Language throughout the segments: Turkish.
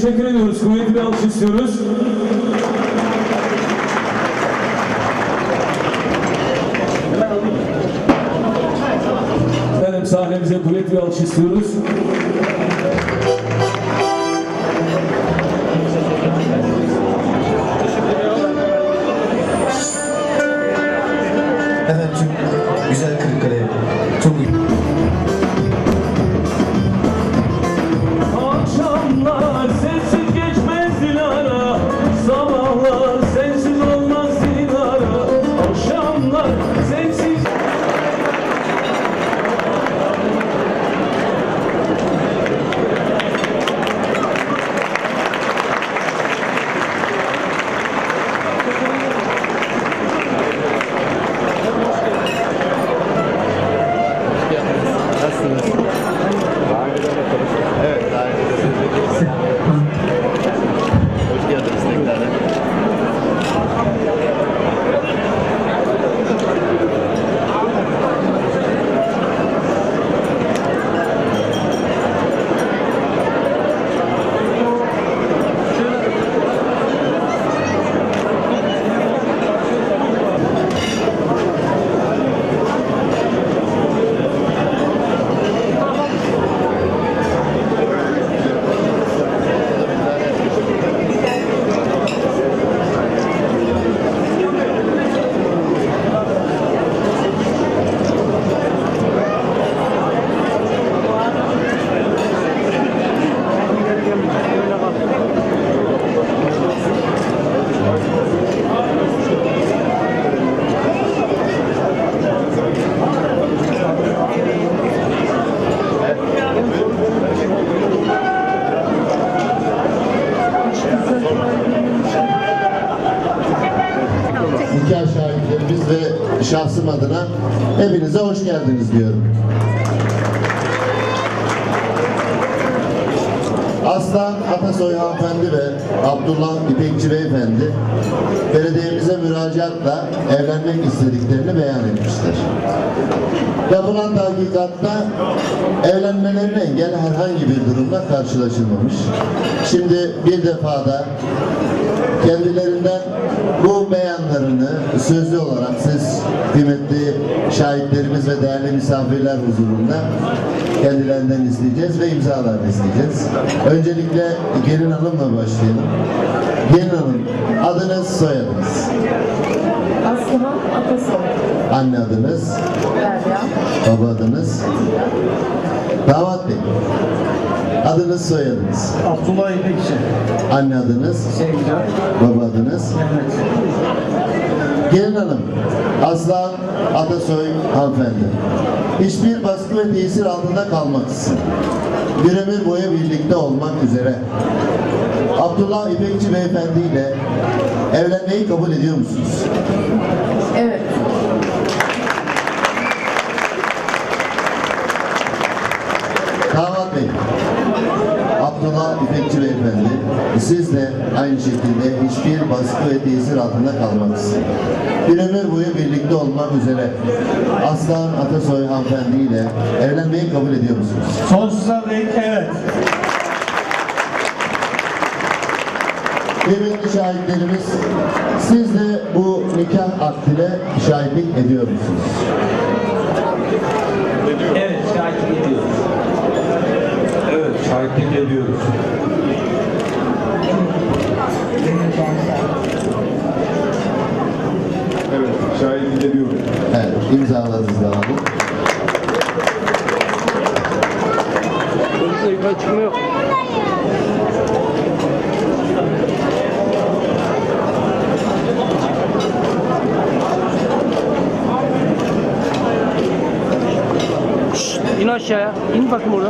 Teşekkür ediyoruz. Kuvvetli bir alkış istiyoruz. Efendim sahnemize kuvvetli bir alkış istiyoruz. Şahsım adına hepinize hoş geldiniz diyorum. Aslan Atasoy hanımefendi ve Abdullah İpekçi beyefendi belediyemize müracaatla evlenmek istediklerini beyan etmişler. Yapılan tahkikatta evlenmelerine engel herhangi bir durumla karşılaşılmamış. Şimdi bir defa da kendilerinden bu beyanlarını sözlü olarak siz kıymetli şahitlerimiz ve değerli misafirler huzurunda kendilerinden isteyeceğiz ve imzalarını isteyeceğiz. Öncelikle gelin hanımla başlayalım. Gelin hanım, adınız, soyadınız, Aslıhan Atasoy, anne adınız, Derya, baba adınız, damat bey, adınız, soyadınız, Abdullah İpekçi, anne adınız, Sevgican, baba adınız, Mehmet. Gelin hanım, Aslan Atasoy hanımefendi. Hiçbir baskı ve tesir altında kalmaksızın. Bir ömür boyu birlikte olmak üzere. Abdullah İpekçi beyefendi ile evlenmeyi kabul ediyor musunuz? evet, Damat Bey, Abdullah İpekçi beyefendi, siz de aynı şekilde hiçbir baskı ve tesir altında kalmaksızın. Bir ömür boyu birlikte olmak üzere Aslan Atasoy hanımefendi ile evlenmeyi kabul ediyor musunuz? Sonsuza dek evet. Kıymetli şahitlerimiz, siz de bu nikah akdine şahitlik ediyor musunuz? Evet şahitlik ediyoruz. Şahitlik ediyoruz. Evet, şahitlik ediyorum. Evet, imzalarınızı alalım. İn aşağıya. İn bakayım oradan.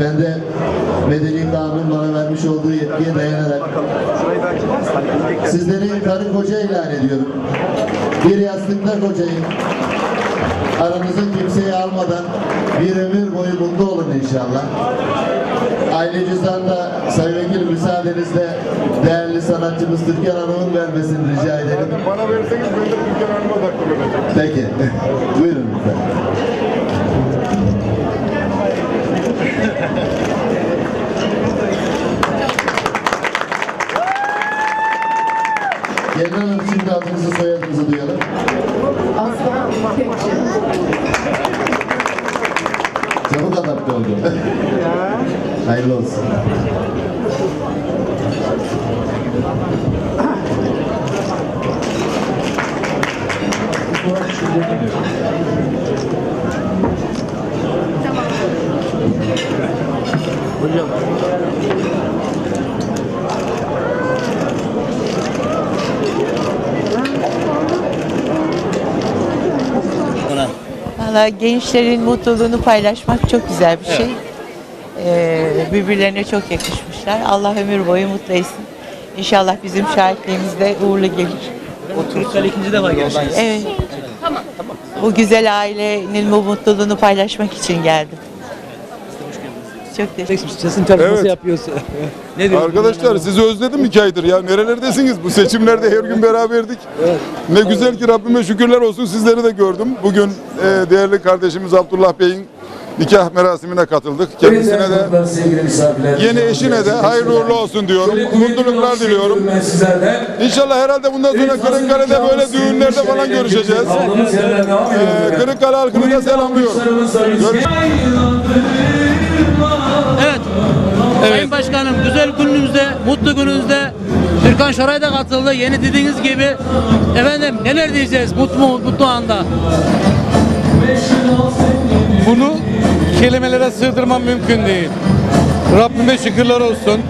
Ben de Medeni Kanun bana vermiş olduğu yetkiye dayanarak sizleri karı koca ilan ediyorum. Bir yastıkta kocayın. Aranızı kimseyi almadan bir ömür boyu mutlu olun inşallah. Aile cüzdanında Sayın Vekil müsaadenizle değerli sanatçımız Türkan Hanım'ın vermesini rica edelim. Bana verseniz ben de Türkan Hanım'a edeceğim. Peki. Buyurun lütfen. Gelin Hanım şimdi adınızı soyadınızı duyalım. Aslıhan Pekçi. Çabuk adapte oldu. Hayırlı olsun. Valla gençlerin mutluluğunu paylaşmak çok güzel bir şey. Ee, birbirlerine çok yakışmışlar. Allah ömür boyu mutlu etsin. İnşallah bizim şahitliğimizde uğurlu gelir. Kırıkkale ikinci defa gelişiniz. Evet. Bu güzel ailenin bu mutluluğunu paylaşmak için geldim. Çok teşekkür Sesin çalışması Evet. yapıyoruz. ne diyorsun? Arkadaşlar sizi özledim iki aydır ya. Nerelerdesiniz? Bu seçimlerde her gün beraberdik. Ne güzel ki Rabbime şükürler olsun sizleri de gördüm. Bugün e, değerli kardeşimiz Abdullah Bey'in nikah merasimine katıldık. Kendisine de yeni eşine de hayırlı uğurlu olsun diyorum. Mutluluklar diliyorum. İnşallah herhalde bundan sonra Kırıkkale'de böyle düğünlerde falan görüşeceğiz. Ee, Kırıkkale halkını da selamlıyorum. Görüşürüz. Evet. Sayın Başkanım güzel gününüzde, mutlu gününüzde Türkan Şoray da katıldı. Yeni dediğiniz gibi efendim neler diyeceğiz mutlu mutlu anda. Bunu kelimelere sığdırmam mümkün değil. Rabbime şükürler olsun.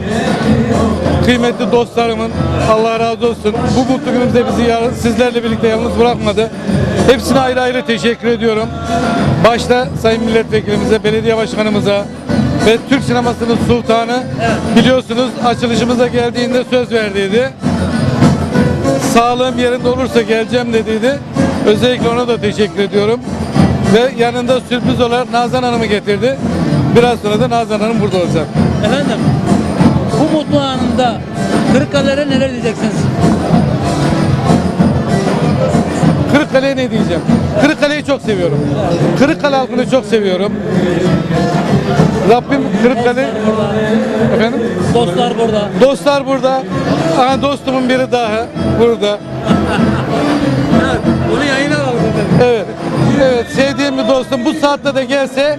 Kıymetli dostlarımın Allah razı olsun. Bu mutlu günümüzde bizi sizlerle birlikte yalnız bırakmadı. Hepsine ayrı ayrı teşekkür ediyorum. Başta Sayın Milletvekilimize, belediye başkanımıza ve Türk sinemasının sultanı biliyorsunuz açılışımıza geldiğinde söz verdiydi. Sağlığım yerinde olursa geleceğim dediydi. Özellikle ona da teşekkür ediyorum. Ve yanında sürpriz olarak Nazan Hanım'ı getirdi. Biraz sonra da Nazan Hanım burada olacak. Efendim bu mutlu anında Kırıkkale'lere neler diyeceksiniz? Kırıkkale'ye ne diyeceğim? Kırıkkale'yi çok seviyorum. Kırıkkale halkını çok seviyorum. Rabbim Kırıkkale... Efendim? Dostlar burada. Dostlar burada. Aha dostumun biri daha burada. Evet, bunu yayına alalım. Evet. Evet sevdiğim bir dostum bu saatte de gelse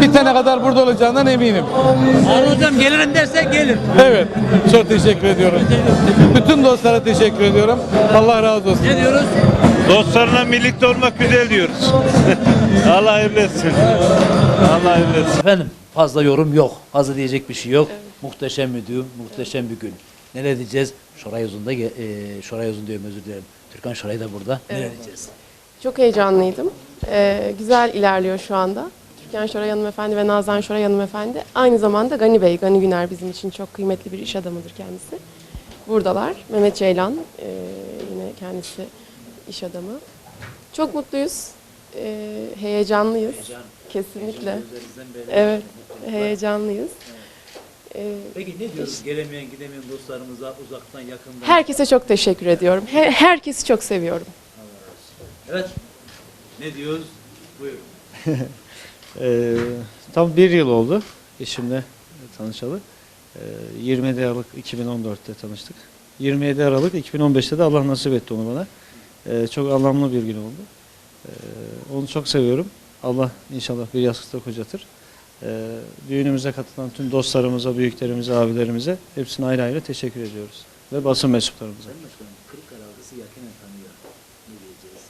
bitene kadar burada olacağından eminim. Harun Hocam gelirim derse gelir. Evet. Çok teşekkür ediyorum. Bütün dostlara teşekkür ediyorum. Allah razı olsun. Ne diyoruz? Dostlarla birlikte olmak güzel diyoruz. Allah hayırlı etsin. Allah hayırlı etsin. Efendim fazla yorum yok. Fazla diyecek bir şey yok. Muhteşem bir düğün, muhteşem bir gün. Neler diyeceğiz? Şoray Uzun'da, ge- e, Şoray Uzun diyorum özür dilerim. Türkan Şoray da burada. Neler diyeceğiz? Çok heyecanlıydım. Ee, güzel ilerliyor şu anda. Türkan Şoray Hanımefendi ve Nazan Şoray Hanımefendi. Aynı zamanda Gani Bey, Gani Güner bizim için çok kıymetli bir iş adamıdır kendisi. Buradalar. Mehmet Ceylan e, yine kendisi iş adamı. Çok mutluyuz. E, heyecanlıyız. Kesinlikle. Evet, heyecanlıyız. E, Peki ne diyoruz? Gelemeyen gidemeyen dostlarımıza uzaktan yakından. herkese çok teşekkür ediyorum. He- herkesi çok seviyorum. Evet. Ne diyoruz? Buyurun. Ee, tam bir yıl oldu eşimle tanışalı. Ee, 27 Aralık 2014'te tanıştık. 27 Aralık 2015'te de Allah nasip etti onu bana. Ee, çok anlamlı bir gün oldu. Ee, onu çok seviyorum. Allah inşallah bir yastıkta kocatır. Ee, düğünümüze katılan tüm dostlarımıza, büyüklerimize, abilerimize hepsine ayrı ayrı teşekkür ediyoruz. Ve basın mensuplarımıza. Sayın Başkanım, Kırıkkale halkısı yakinen tanıyor. Ne diyeceğiz?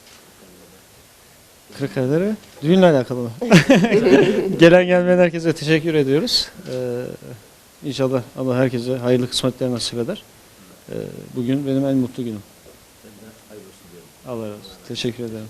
Kırıkkale'de? Düğünle alakalı mı? Gelen gelmeyen herkese teşekkür ediyoruz. Ee, inşallah Allah herkese hayırlı kısmetler nasip eder. Ee, bugün benim en mutlu günüm. Allah razı olsun. Teşekkür ederim.